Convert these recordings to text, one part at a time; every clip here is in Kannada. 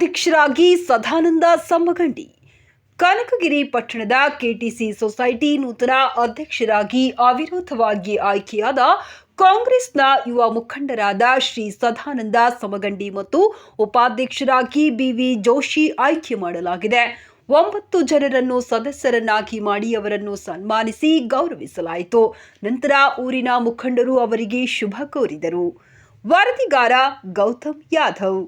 ಉಪಾಧ್ಯಕ್ಷರಾಗಿ ಸದಾನಂದ ಸಮ್ಮಗಂಡಿ. ಕನಕಗಿರಿ ಪಟ್ಟಣದ ಕೆಟಿಸಿ ಸೊಸೈಟಿ ನೂತನ ಅಧ್ಯಕ್ಷರಾಗಿ ಅವಿರೋಧವಾಗಿ ಆಯ್ಕೆಯಾದ ಕಾಂಗ್ರೆಸ್ನ ಯುವ ಮುಖಂಡರಾದ ಶ್ರೀ ಸದಾನಂದ ಸಮಗಂಡಿ ಮತ್ತು ಉಪಾಧ್ಯಕ್ಷರಾಗಿ ಬಿವಿ ಜೋಶಿ ಆಯ್ಕೆ ಮಾಡಲಾಗಿದೆ. ಒಂಬತ್ತು ಜನರನ್ನು ಸದಸ್ಯರನ್ನಾಗಿ ಮಾಡಿ ಅವರನ್ನು ಸನ್ಮಾನಿಸಿ ಗೌರವಿಸಲಾಯಿತು. ನಂತರ ಊರಿನ ಮುಖಂಡರು ಅವರಿಗೆ ಶುಭ ಕೋರಿದರು. ವರದಿಗಾರ ಗೌತಮ್ ಯಾದವ್.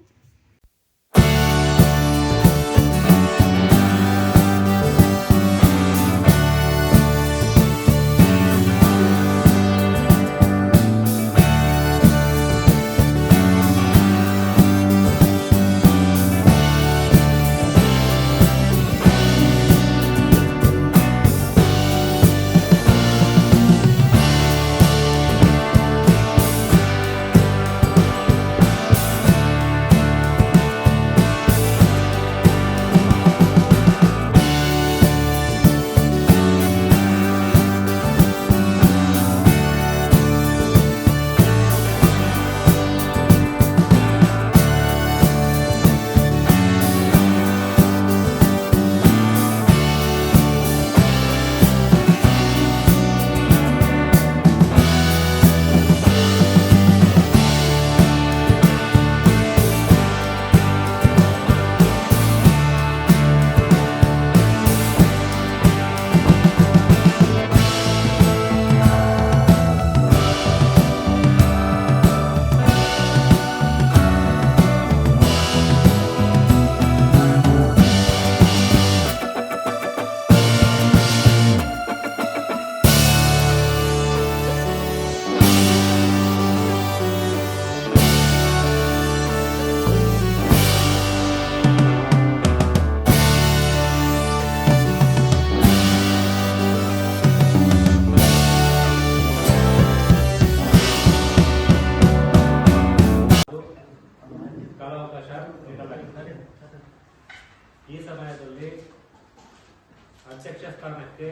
ಈ ಸಮಯದಲ್ಲಿ ಅಧ್ಯಕ್ಷ ಸ್ಥಾನಕ್ಕೆ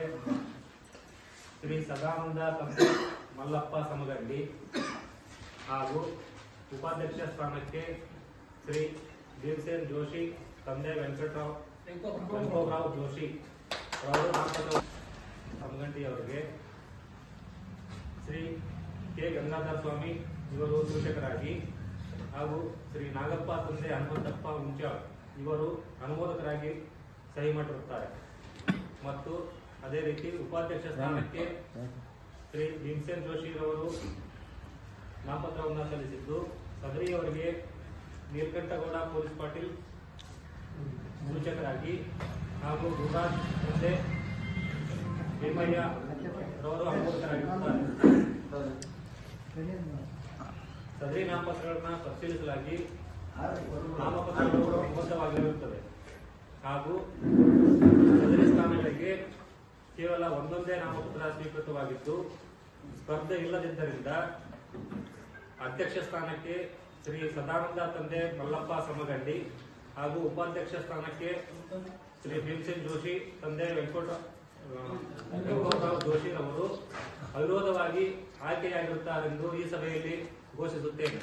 ಶ್ರೀ ಸದಾನಂದ ತಂದೆ ಮಲ್ಲಪ್ಪ ಸಮಗಂಡಿ ಹಾಗೂ ಉಪಾಧ್ಯಕ್ಷ ಸ್ಥಾನಕ್ಕೆ ಶ್ರೀ ಭೀಮಸೇನ್ ಜೋಶಿ, ತಂದೆ ವೆಂಕಟರಾವ್ ವೆಂಕಟರಾವ್ ಜೋಶಿ ಅವರು ನಾಮಪತ್ರ ಸಮಗಂಡಿ ಅವರಿಗೆ ಶ್ರೀ ಕೆ ಗಂಗಾಧರ ಸ್ವಾಮಿ ಇವರು ಸೂಚಕರಾಗಿ ಹಾಗೂ ಶ್ರೀ ನಾಗಪ್ಪ ತಂದೆ ಹನುಮಂತಪ್ಪ ಮುಂಚಾಳ್ ಇವರು ಅನುಮೋದಕರಾಗಿ ಸಹಿ ಮಾಡಿರುತ್ತಾರೆ. ಮತ್ತು ಅದೇ ರೀತಿ ಉಪಾಧ್ಯಕ್ಷ ಸ್ಥಾನಕ್ಕೆ ಶ್ರೀ ಭೀಮಸೇನ್ ಜೋಶಿರವರು ನಾಮಪತ್ರವನ್ನು ಸಲ್ಲಿಸಿದ್ದು, ಸದರಿ ಅವರಿಗೆ ನೀಲಕಂಠಗೌಡ ಪೊಲೀಸ್ ಪಾಟೀಲ್ ಸೂಚಕರಾಗಿ ಹಾಗೂ ಗುರುರಾಜ್ ತಂದೆ ಭೀಮಯ್ಯ ರವರು ಅನುಮೋದಕರಾಗಿರುತ್ತಾರೆ. ಸದರಿ ನಾಮಪತ್ರಗಳನ್ನ ಪರಿಶೀಲಿಸಲಾಗಿ ನಾಮಪತ್ರಗಳು ಸಂಬದ್ಧವಾಗಿರುತ್ತವೆ ಹಾಗೂ ಸದರಿ ಸ್ಥಾನಗಳಿಗೆ ಕೇವಲ ಒಂದೊಂದೇ ನಾಮಪತ್ರ ಸ್ವೀಕೃತವಾಗಿದ್ದು ಸ್ಪರ್ಧೆ ಇಲ್ಲದಿದ್ದರಿಂದ ಅಧ್ಯಕ್ಷ ಸ್ಥಾನಕ್ಕೆ ಶ್ರೀ ಸದಾನಂದ ತಂದೆ ಮಲ್ಲಪ್ಪ ಸಮಗಂಡಿ ಹಾಗೂ ಉಪಾಧ್ಯಕ್ಷ ಸ್ಥಾನಕ್ಕೆ ಶ್ರೀ ಭೀಮಸೇನ್ ಜೋಶಿ ತಂದೆ ವೆಂಕಟ ವೆಂಕಟರಾವ್ ಜೋಶಿ ಅವರು ಅವಿರೋಧವಾಗಿ ಆಯ್ಕೆಯಾಗಿರುತ್ತಾರೆಂದು ಈ ಸಭೆಯಲ್ಲಿ ಘೋಷಿಸುತ್ತೇನೆ.